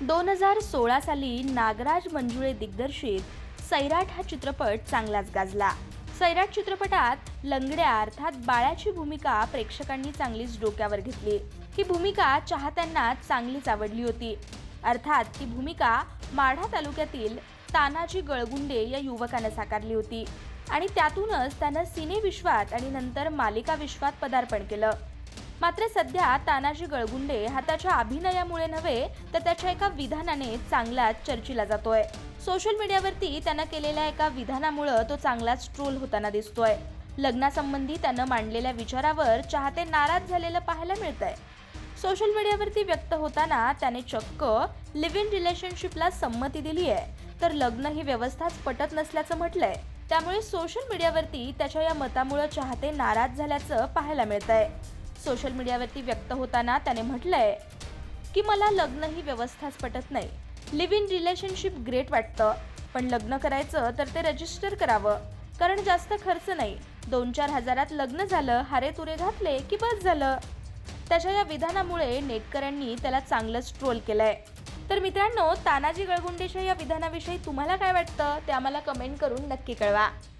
दोन हजार सोळा साली नागराज मंजुळे दिग्दर्शित सैराट हा चित्रपट चांगलाच गाजला. सैराट चित्रपटात लंगड्या अर्थात बाळाची भूमिका प्रेक्षकांनी चांगलीच डोक्यावर घेतली. ही भूमिका चाहत्यांना चांगलीच आवडली होती. अर्थात ती भूमिका माढा तालुक्यातील तानाजी गळगुंडे या युवकानं साकारली होती आणि त्यातूनच त्यानं सिनेविश्वात आणि नंतर मालिका विश्वात पदार्पण केलं. मात्र सध्या तानाजी गळगुंडे हा त्याच्या अभिनयामुळे नव्हे तर त्याच्या एका विधानाने चांगलाच चर्चिला जातोय. सोशल मीडियावरती त्यानं केलेल्या एका विधानामुळं तो चांगलाच ट्रोल होताना दिसतोय. लग्नासंबंधी त्यानं मांडलेल्या विचारावर चाहते नाराज झालेलं पाहायला मिळतंय. सोशल मीडियावरती व्यक्त होताना त्याने चक्क लिव्ह इन रिलेशनशिपला संमती दिली आहे. तर लग्न ही व्यवस्थाच पटत नसल्याचं म्हटलंय. त्यामुळे सोशल मीडियावरती त्याच्या या मतामुळं चाहते नाराज झाल्याचं पाहायला मिळतंय. सोशल मीडियावरती व्यक्त होताना त्याने म्हटलंय की मला लग्न ही व्यवस्थाच पटत नाही. लिव्ह इन रिलेशनशिप ग्रेट वाटतं पण लग्न करायचं तर ते रजिस्टर करावं. कारण जास्त खर्च नाही. दोन चार हजारात लग्न झालं हारे तुरे घातले की बस झालं. त्याच्या या विधानामुळे नेटकऱ्यांनी त्याला चांगलंच ट्रोल केलंय. तर मित्रांनो तानाजी गळगुंडेच्या या विधानाविषयी तुम्हाला काय वाटतं ते आम्हाला कमेंट करून नक्की कळवा.